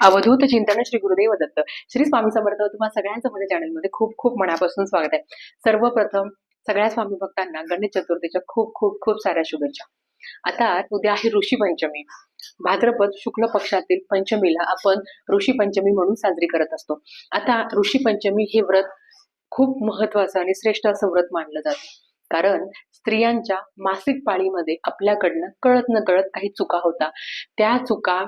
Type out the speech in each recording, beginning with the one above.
अवधूत चिंतन श्री गुरुदेव दत्त. श्री स्वामी समर्थ तुम्हा सगळ्यांचं माझ्या चॅनलमध्ये खूप खूप मनापासून स्वागत आहे. सर्वप्रथम सगळ्या स्वामी भक्तांना गणेश चतुर्थीच्या खूप खूप खूप साऱ्या शुभेच्छा. आता उद्या आहे ऋषी पंचमी. भाद्रपद शुक्ल पक्षातील पंचमीला आपण ऋषी पंचमी म्हणून साजरी करत असतो. आता ऋषी पंचमी हे व्रत खूप महत्वाचं आणि श्रेष्ठ असं व्रत मानलं जातं. कारण स्त्रियांच्या मासिक पाळीमध्ये आपल्याकडनं कळत न कळत काही चुका होता. त्या चुका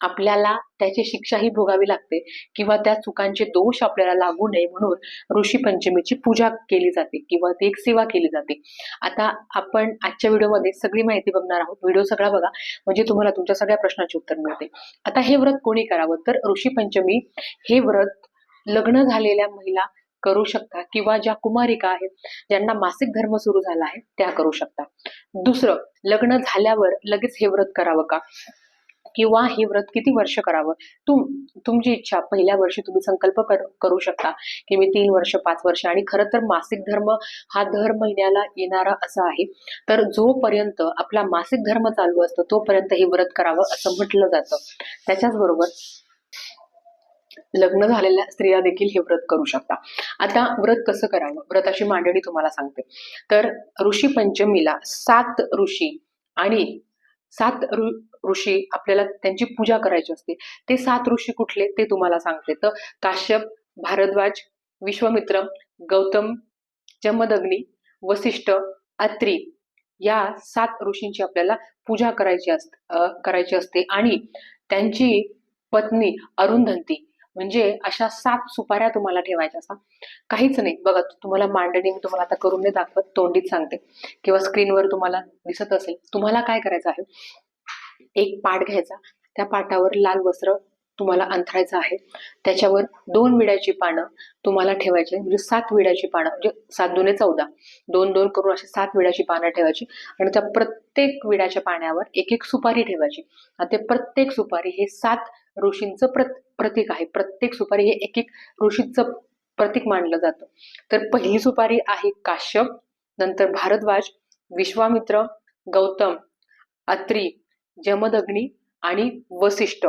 आपल्याला त्याची शिक्षाही भोगावी लागते किंवा त्या चुकांचे दोष आपल्याला लागू नये म्हणून ऋषी पंचमीची पूजा केली जाते किंवा ती एक सेवा केली जाते. आता आपण आजच्या व्हिडिओमध्ये सगळी माहिती बघणार आहोत. व्हिडिओ सगळा बघा म्हणजे तुम्हाला तुमच्या सगळ्या प्रश्नाचे उत्तर मिळते. आता हे व्रत कोणी करावं? तर ऋषी पंचमी हे व्रत लग्न झालेल्या महिला करू शकता किंवा ज्या कुमारिका आहेत ज्यांना मासिक धर्म सुरू झाला आहे त्या करू शकता दुसरं लग्न झाल्यावर लगेच हे व्रत करावं का? किंवा हे व्रत किती वर्ष करावं? तुम तुमची इच्छा पहिल्या वर्षी तुम्ही संकल्प कर- करू शकता की मी तीन वर्ष पाच वर्ष आणि खरं तर मासिक धर्म हा दर महिन्याला येणारा असा आहे. तर जोपर्यंत आपला मासिक धर्म चालू असतो तोपर्यंत हे व्रत करावं असं म्हटलं जातं. त्याच्याच बरोबर लग्न झालेल्या स्त्रिया देखील हे व्रत करू शकता. आता व्रत कसं करावं? व्रताची मांडणी तुम्हाला सांगते. तर ऋषी पंचमीला सात ऋषी आणि सात ऋ ऋषी आपल्याला त्यांची पूजा करायची असते. ते सात ऋषी कुठले ते तुम्हाला सांगते. तर काश्यप भारद्वाज विश्वमित्र गौतम जमदग्नी वसिष्ठ अत्री या सात ऋषींची आपल्याला पूजा करायची अस करायची असते. आणि त्यांची पत्नी अरुंधंती म्हणजे अशा सात सुपाऱ्या तुम्हाला ठेवायच्या असतात. काहीच नाही. बघा तुम्हाला मांडणी मी तुम्हाला आता करून नाही दाखवत तोंडीत सांगते. किंवा स्क्रीनवर तुम्हाला दिसत असेल. तुम्हाला काय करायचं आहे? एक पाट घ्यायचा. त्या पाटावर लाल वस्त्र तुम्हाला अंथरायचं आहे. त्याच्यावर दोन विड्याची पानं तुम्हाला ठेवायची. म्हणजे सात विड्याची पानं. म्हणजे सात दोन चौदा. दोन दोन करून अशी सात विड्याची पानं ठेवायची. आणि त्या प्रत्येक विड्याच्या पाण्यावर एक एक सुपारी ठेवायची. आणि ते प्रत्येक सुपारी हे सात ऋषींचं प्रत प्रतीक आहे. प्रत्येक सुपारी हे एक एक ऋषीचं प्रतीक मानलं जातं. तर पहिली सुपारी आहे काश्यप नंतर भारद्वाज विश्वामित्र गौतम अत्री जमदग्नी आणि वसिष्ठ.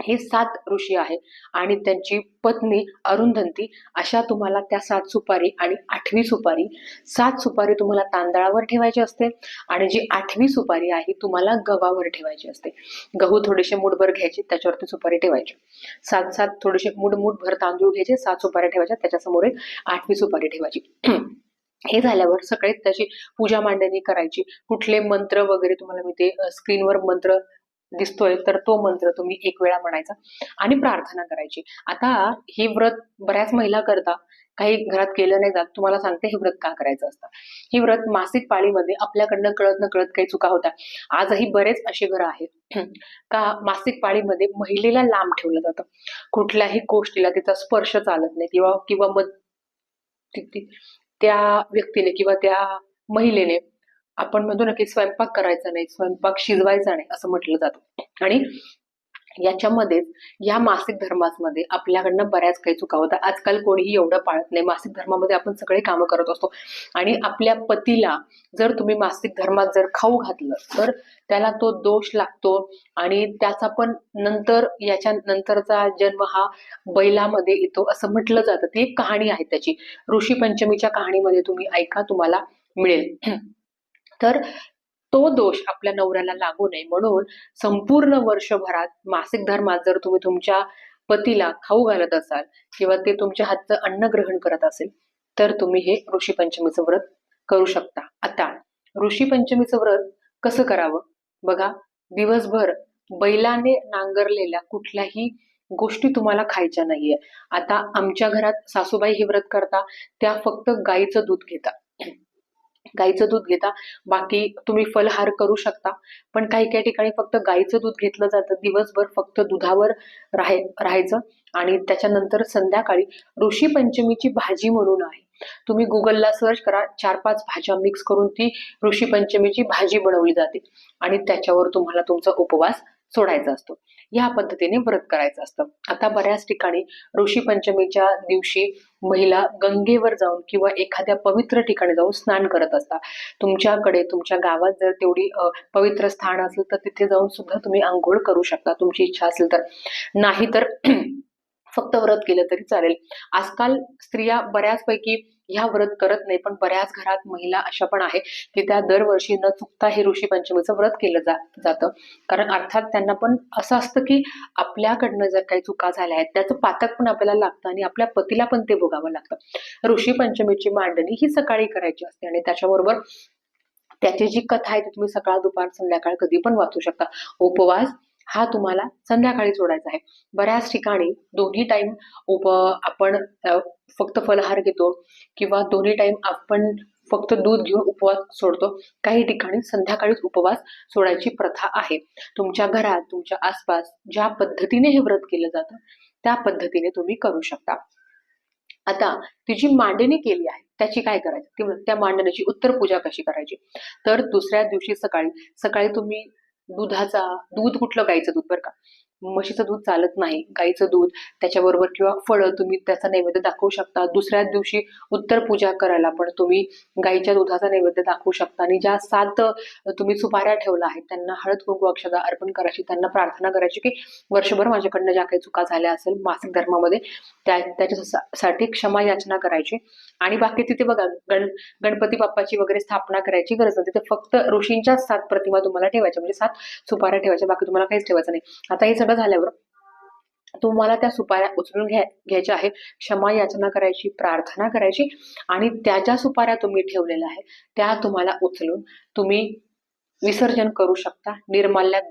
हे सात ऋषी आहे आणि त्यांची पत्नी अरुंधंती अशा तुम्हाला त्या सात सुपारी आणि आठवी सुपारी सात सुपारी तुम्हाला तांदळावर ठेवायची असते आणि जी आठवी सुपारी आहे तुम्हाला गव्हावर ठेवायची असते. गहू थोडेसे मुठभर घ्यायचे त्याच्यावरती सुपारी ठेवायची. सात सात थोडेसे मुठ मुठभर तांदूळ घ्यायचे सात सुपाऱ्या ठेवायच्या त्याच्यासमोर एक आठवी सुपारी ठेवायची. हे झाल्यावर सकाळी त्याची पूजा मांडणी करायची. कुठले मंत्र वगैरे तुम्हाला मी ते स्क्रीनवर मंत्र दिसतोय तर तो मंत्र तुम्ही एक वेळा म्हणायचा आणि प्रार्थना करायची. आता हे व्रत बऱ्याच महिला करता काही घरात केलं नाही जात तुम्हाला सांगते हे व्रत का करायचं असतं. हे व्रत मासिक पाळीमध्ये आपल्याकडनं कळत न कळत काही चुका होत्या आजही बरेच असे घरं आहेत का मासिक पाळीमध्ये महिलेला लांब ठेवलं जातं. कुठल्याही गोष्टीला तिचा स्पर्श चालत नाही किंवा किंवा मग त्या व्यक्तीने किंवा त्या महिलेने आपण म्हणतो ना की स्वयंपाक करायचा नाही स्वयंपाक शिजवायचा नाही असं म्हटलं जातं. आणि याच्यामध्येच या मासिक धर्मामध्ये आपल्याकडनं बऱ्याच काही चुका होतात. आजकाल कोणीही एवढं पाळत नाही. मासिक धर्मामध्ये आपण सगळे कामं करत असतो. आणि आपल्या पतीला जर तुम्ही मासिक धर्मात जर खाऊ घातलं तर त्याला तो दोष लागतो. आणि त्याचा पण नंतर याच्या नंतरचा जन्म हा बैलामध्ये येतो असं म्हटलं जातं. ती एक कहाणी आहे त्याची. ऋषी पंचमीच्या कहाणीमध्ये तुम्ही ऐका तुम्हाला मिळेल. तर तो दोष आपल्या नवऱ्याला लागू नये. म्हणून संपूर्ण वर्षभरात मासिक धर्मात जर तुम्ही तुमच्या पतीला खाऊ घालत असाल किंवा ते तुमच्या हातचं अन्न ग्रहण करत असेल तर तुम्ही हे ऋषी पंचमीचं व्रत करू शकता. आता ऋषी पंचमीचं व्रत कसं करावं? बघा दिवसभर बैलाने नांगरलेल्या कुठल्याही गोष्टी तुम्हाला खायच्या नाहीये. आता आमच्या घरात सासूबाई हे व्रत करता त्या फक्त गाईचं दूध घेता. गाईचं दूध घेता. बाकी तुम्ही फलहार करू शकता. पण काही काही ठिकाणी फक्त गाईचं दूध घेतलं जातं. दिवसभर फक्त दुधावर राहाय राहायचं. आणि त्याच्यानंतर संध्याकाळी ऋषी पंचमीची भाजी म्हणून आहे. तुम्ही गुगलला सर्च करा. चार पाच भाज्या मिक्स करून ती ऋषी पंचमीची भाजी बनवली जाते. आणि त्याच्यावर तुम्हाला तुमचा उपवास सोडायचा असतो. या पद्धतीने व्रत करायचं असतं. आता बऱ्याच ठिकाणी ऋषी पंचमीच्या दिवशी महिला गंगेवर जाऊन किंवा एखाद्या पवित्र ठिकाणी जाऊन स्नान करत असतात. तुमच्याकडे तुमच्या गावात जर तेवढी पवित्र स्थान असेल तर तिथे जाऊन सुद्धा तुम्ही आंघोळ करू शकता तुमची इच्छा असेल तर. नाही तर फक्त व्रत केलं तरी चालेल. आजकाल स्त्रिया बऱ्याचपैकी ह्या व्रत करत नाही पण बऱ्याच घरात महिला अशा पण आहे की त्या दरवर्षी न चुकता हे ऋषी पंचमीचं व्रत केलं जा जातं. कारण अर्थात त्यांना पण असं असतं की आपल्याकडनं जर काही चुका झाल्या आहेत त्याचं पातक पण आपल्याला लागतं आणि आपल्या पतीला पण ते भोगावं लागतं. ऋषी पंचमीची मांडणी ही सकाळी करायची असते आणि त्याच्याबरोबर त्याची जी कथा आहे ती तुम्ही सकाळ दुपार संध्याकाळ कधी पण वाचू शकता. उपवास हा तुम्हाला संध्याकाळी सोडायचा आहे. बऱ्याच ठिकाणी दोन्ही टाइम उप आपण फक्त फलहार घेतो किंवा दोन्ही टाइम आपण फक्त दूध घेऊन उपवास सोडतो. काही ठिकाणी संध्याकाळीच उपवास सोडायची प्रथा आहे. तुमच्या घरात तुमच्या आसपास ज्या पद्धतीने हे व्रत केलं जातं त्या पद्धतीने तुम्ही करू शकता. आता ती जी मांडणी केली आहे त्याची काय करायचं? ती त्या मांडणीची उत्तर पूजा कशी करायची? तर दुसऱ्या दिवशी सकाळी सकाळी तुम्ही दुधाचा दूध कुठलं गाईचं दूध बरं का? म्हशीचं दूध चालत नाही गाईचं दूध त्याच्याबरोबर किंवा फळं तुम्ही त्याचा नैवेद्य दाखवू शकता. दुसऱ्या दिवशी उत्तर पूजा करायला पण तुम्ही गाईच्या दुधाचा नैवेद्य दाखवू शकता. आणि ज्या सात तुम्ही सुपाऱ्या ठेवल्या आहेत त्यांना हळद कुंकू अक्षदा अर्पण करायची. त्यांना प्रार्थना करायची की वर्षभर माझ्याकडनं ज्या काही चुका झाल्या असेल मासिक धर्मामध्ये त्या त्याच्यासाठी क्षमा याचना करायची. आणि बाकी तिथे बघा गण गणपती बाप्पाची वगैरे स्थापना करायची गरज नाही तिथे फक्त ऋषींच्याच सात प्रतिमा तुम्हाला ठेवायच्या म्हणजे सात सुपाऱ्या ठेवायच्या बाकी तुम्हाला काहीच ठेवायचं नाही. आता हे सगळं झाल्यावर तुम्हाला त्या सुपाऱ्या उचलून घ्या घ्यायच्या आहे क्षमा याचना करायची प्रार्थना करायची आणि त्या ज्या सुपाऱ्या तुम्ही ठेवलेल्या आहेत त्या तुम्हाला उचलून तुम्ही विसर्जन करू शकता. निर्माल्यात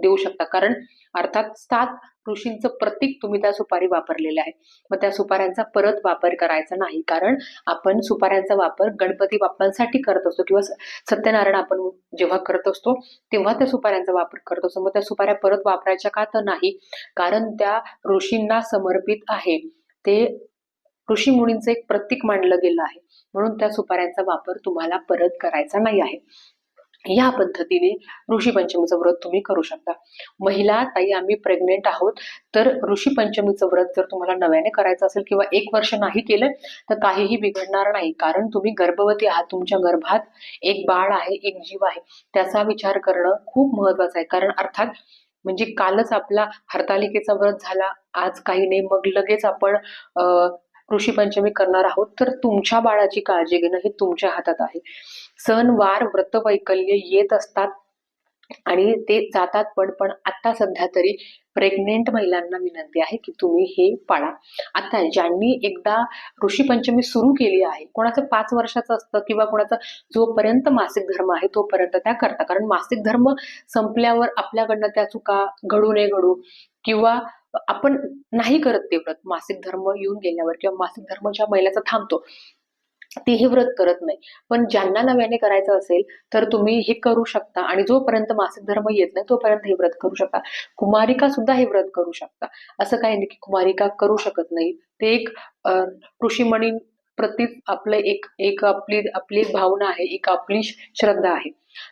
देऊ शकता. कारण अर्थात सात ऋषींचं प्रतीक तुम्ही त्या सुपारी वापरलेलं आहे मग त्या सुपाऱ्यांचा परत वापर करायचा नाही. कारण आपण सुपाऱ्यांचा वापर गणपती बाप्पांसाठी करत असतो किंवा सत्यनारायण आपण जेव्हा करत असतो तेव्हा त्या सुपाऱ्यांचा वापर करत असतो. मग त्या सुपाऱ्या परत वापरायच्या का तर नाही? कारण त्या ऋषींना समर्पित आहे. ते ऋषी मुनींचं एक प्रतीक मानलं गेलं आहे. म्हणून त्या सुपाऱ्यांचा वापर तुम्हाला परत करायचा नाही आहे. या पद्धतीने ऋषी पंचमीचं व्रत तुम्ही करू शकता. महिला ताई आम्ही प्रेग्नेंट आहोत. तर ऋषी पंचमीचं व्रत जर तुम्हाला नव्याने करायचं असेल किंवा एक वर्ष नाही केलं तर काहीही बिघडणार नाही. कारण तुम्ही गर्भवती आहात तुमच्या गर्भात एक बाळ आहे एक जीव आहे. त्याचा विचार करणं खूप महत्वाचं आहे. कारण अर्थात म्हणजे कालच आपला हरतालिकेचा व्रत झाला आज काही नाही. मग लगेच आपण ऋषी पंचमी करणार आहोत. तर तुमच्या बाळाची काळजी घेणं हे तुमच्या हातात आहे. सण वार व्रत वैकल्य येत असतात. आणि ते जातात पण पण आता सध्या तरी प्रेग्नेंट महिलांना विनंती आहे की तुम्ही हे पाळा. आता ज्यांनी एकदा ऋषी पंचमी सुरू केली आहे कोणाचं पाच वर्षाचं असतं किंवा कोणाचं जोपर्यंत मासिक धर्म आहे तोपर्यंत त्या करता. कारण मासिक धर्म संपल्यावर आपल्याकडनं त्या चुका घडू नये घडू किंवा आपण नाही करत ते व्रत. मासिक धर्म येऊन गेल्यावर किंवा मासिक धर्म ज्या महिलाचा थांबतो ते हे व्रत करत नाही. पण ज्यांना नव्याने करायचं असेल तर तुम्ही हे करू शकता. आणि जोपर्यंत मासिक धर्म येत नाही तोपर्यंत हे व्रत करू शकता. कुमारिका सुद्धा हे व्रत करू शकता. असं काही नाही की कुमारिका करू शकत नाही. ते एक अं, ऋषीमणी प्रतीच आपलं एक एक आपली आपली एक भावना आहे एक आपली श्रद्धा आहे.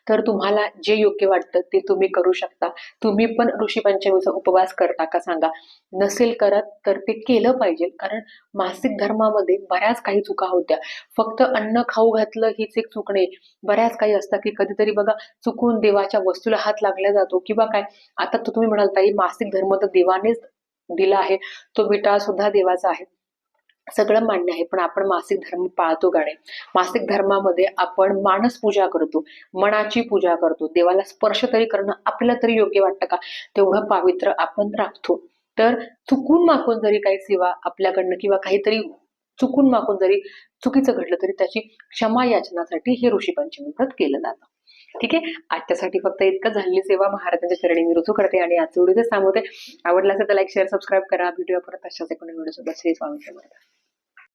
तर तुम्हाला जे योग्य वाटतं ते तुम्ही करू शकता. तुम्ही पण ऋषी पंचमीचा उपवास करता का सांगा. नसेल करत तर ते केलं पाहिजे. कारण मासिक धर्मामध्ये बऱ्याच काही चुका होत्या. फक्त अन्न खाऊ घातलं हीच एक चूक नाही. बऱ्याच काही असतात की कधीतरी बघा चुकून देवाच्या वस्तूला हात लागला जातो किंवा काय. आता तुम्ही म्हणाल ताई मासिक धर्म तर देवानेच दिला आहे. तो विटाळ सुद्धा देवाचा आहे. सगळं मान्य आहे पण आपण मासिक धर्म पाळतो गाणे मासिक धर्मामध्ये आपण मानस पूजा करतो मनाची पूजा करतो देवाला स्पर्श तरी करणं आपल्याला तरी योग्य वाटतं का? तेवढं पावित्र्य आपण राखतो. तर चुकून मागून जरी काही सेवा आपल्याकडनं किंवा काहीतरी चुकून मागून जरी चुकीचं घडलं तरी त्याची क्षमा याचनासाठी हे ऋषी पंचमी व्रत केलं जातं. ठीक आहे? आजच्यासाठी फक्त इतकं झालेली सेवा महाराजांच्या चरणी मी रुजू करते आणि आजचं व्हिडिओ थांबवते. आवडला असेल तर लाईक शेअर सबस्क्राईब करा. व्हिडिओ परत अशाच एकोण व्हिडिओ सोबत श्री स्वामी समर्थ.